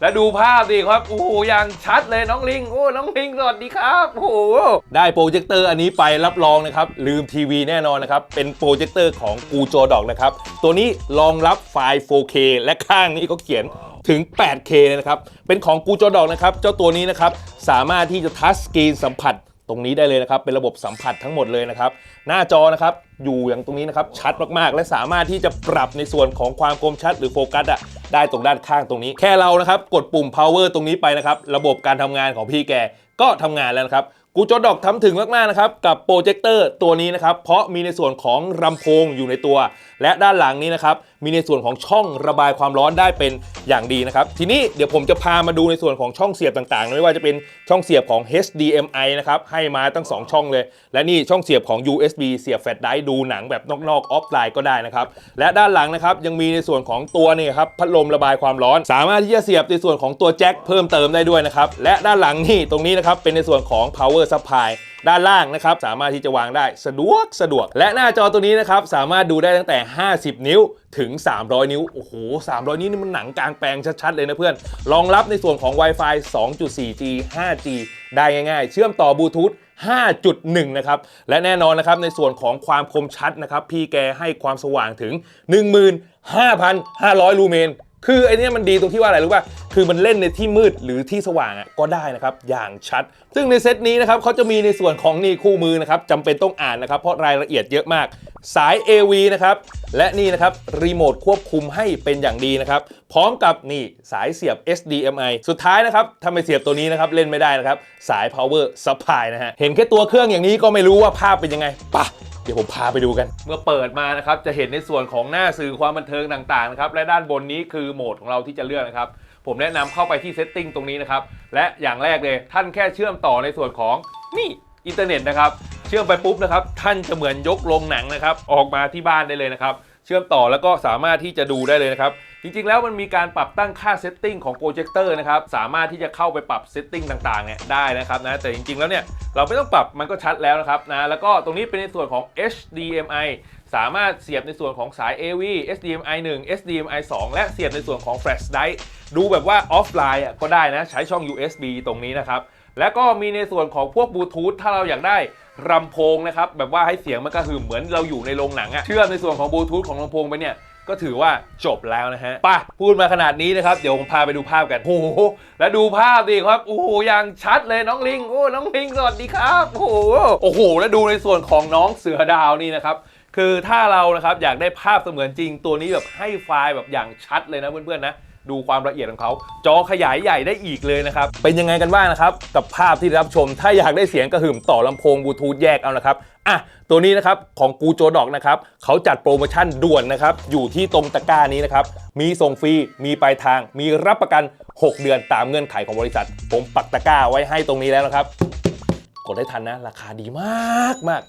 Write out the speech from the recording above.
แล้วดูภาพดิครับ โอ้โหอย่างชัดเลยน้องลิง โอ้ น้องลิง สวัสดีครับ โอ้โห ได้โปรเจคเตอร์อันนี้ไปรับรองนะครับ ลืมทีวีแน่นอนนะครับ เป็นโปรเจคเตอร์ของกูโจดอกนะครับ ตัวนี้รองรับไฟล์ 4K และข้างนี้เขาเขียนถึง 8K เลยนะครับ เป็นของกูโจดอกนะครับ เจ้าตัวนี้นะครับ สามารถที่จะทัชสกรีนสัมผัสตรงนี้ได้เลยนะครับ เป็นระบบสัมผัสทั้งหมดเลยนะครับ หน้าจอนะครับ อยู่อย่างตรงนี้นะครับ ชัดมากๆ และสามารถที่จะปรับในส่วนของความคมชัดหรือโฟกัสอะ ได้ตรงด้านข้างตรงนี้ แค่เรานะครับกดปุ่ม power ตรงนี้ไปนะครับ ระบบการทำงานของพี่แกก็ทำงานแล้วนะครับ กูจอดอกทำถึงมากๆนะครับกับโปรเจคเตอร์ตัวนี้นะครับเพราะมีในส่วนของลำโพงอยู่ในตัว และด้านหลังนี้นะครับมีในส่วนของช่องระบายความร้อนได้เป็นอย่างดีนะครับทีนี้เดี๋ยวผมจะพามาดูในส่วนของช่องเสียบต่างๆ ไม่ว่าจะเป็นช่องเสียบของ HDMI นะครับให้มาตั้ง 2 ช่องเลย และนี่ช่องเสียบของ USB เสียบแฟลชไดร์ดูหนังแบบนอกๆออฟไลน์ก็ได้นะครับและด้านหลังนะครับยังมีในส่วนของตัวนี่ครับพัดลมระบายความร้อน สามารถที่จะเสียบในส่วนของตัวแจ็คเพิ่มเติมได้ด้วยนะครับและด้านหลังนี่ตรงนี้นะครับเป็นในส่วนของ power supply ด้านล่างนะครับ สามารถที่จะวางได้สะดวกสะดวก และหน้าจอตัวนี้นะครับ สามารถดูได้ตั้งแต่ 50 นิ้วถึง 300 นิ้ว โอ้โห 300 นิ้วนี่มันหนังกลางแปลงชัด ๆ เลยนะเพื่อน รองรับในส่วนของ Wi-Fi 2.4G 5G ได้ง่าย ๆ เชื่อมต่อบลูทูธ5.1 นะครับ และแน่นอนนะครับ ในส่วนของความคมชัดนะครับ พี่แกให้ความสว่างถึง 15,500 ลูเมน คือไอเนี้ยมันดีตรงที่ว่าอะไรรู้ป่ะ คือมันเล่นในที่มืดหรือที่สว่างอะก็ได้นะครับอย่างชัด ซึ่งในเซตนี้นะครับเขาจะมีในส่วนของนี่คู่มือนะครับจำเป็นต้องอ่านนะครับเพราะรายละเอียดเยอะมาก สาย AV นะครับและนี่นะครับรีโมทควบคุมให้เป็นอย่างดีนะครับพร้อมกับนี่สายเสียบ HDMI สุดท้ายนะครับถ้าไม่เสียบตัวนี้นะครับเล่นไม่ได้นะครับสาย power supply นะฮะเห็นแค่ตัวเครื่องอย่างนี้ก็ไม่รู้ว่าภาพเป็นยังไงปะเดี๋ยวผมพาไปดูกัน เมื่อเปิดมานะครับ จะเห็นในส่วนของหน้าสื่อความบันเทิงต่างๆนะครับ และด้านบนนี้คือโหมดของเราที่จะเลือกนะครับ ผมแนะนำเข้าไปที่เซตติ้งตรงนี้นะครับ และอย่างแรกเลยท่านแค่เชื่อมต่อในส่วนของนี่อินเทอร์เน็ตนะครับ เชื่อมไปปุ๊บนะครับ ท่านจะเหมือนยกลงหนังนะครับ ออกมาที่บ้านได้เลยนะครับ เชื่อมต่อแล้วก็สามารถที่จะดูได้เลยนะครับ จริงๆ แล้วมันมีการปรับตั้งค่าเซตติ้งของโปรเจคเตอร์นะครับ สามารถที่จะเข้าไปปรับเซตติ้งต่างๆ เนี่ยได้นะครับนะ แต่จริงๆ แล้วเนี่ยเราไม่ต้องปรับมันก็ชัดแล้วนะครับนะ แล้วก็ตรงนี้เป็นในส่วนของ HDMI สามารถเสียบในส่วนของสาย AV HDMI 1 HDMI 2 และเสียบในส่วนของ Flash Drive ดูแบบว่าออฟไลน์ก็ได้นะ ใช้ช่อง USB ตรงนี้นะครับ แล้วก็มีในส่วนของพวกบลูทูธถ้าเราอยากได้ลำโพงนะครับ แบบว่าให้เสียงมันกระหึ่มเหมือนเราอยู่ในโรงหนังอะเชื่อมในส่วนของบลูทูธของลำโพงไปเนี่ย ก็ถือว่าจบแล้วนะฮะป่ะพูดมาขนาดนี้นะครับ เดี๋ยวผมพาไปดูภาพกัน โอ้โห แล้วดูภาพดิครับ โอ้โห อย่างชัดเลยน้องลิง โอ้ น้องลิง สวัสดีครับ โอ้โห โอ้โห แล้วดูในส่วนของน้องเสือดาวนี่นะครับคือถ้าเรานะครับอยากได้ภาพเสมือนจริงตัวนี้แบบให้ไฟล์แบบอย่างชัดเลยนะเพื่อนๆนะ ดูความละเอียดของเขาจอขยายใหญ่ได้อีกเลยนะครับ เป็นยังไงกันบ้างนะครับ กับภาพที่รับชม ถ้าอยากได้เสียงกระหึ่มต่อลำโพงบลูทูธแยกเอานะครับอะตัวนี้นะครับของกูโจดอกนะครับเขาจัดโปรโมชั่นด่วนนะครับอยู่ที่ตรงตะกร้านี้นะครับมีส่งฟรีมีปลายทาง มีรับประกัน 6 เดือนตามเงื่อนไขของบริษัท ผมปักตะกร้าไว้ให้ตรงนี้แล้วนะครับ กดได้ทันนะ ราคาดีมากมาก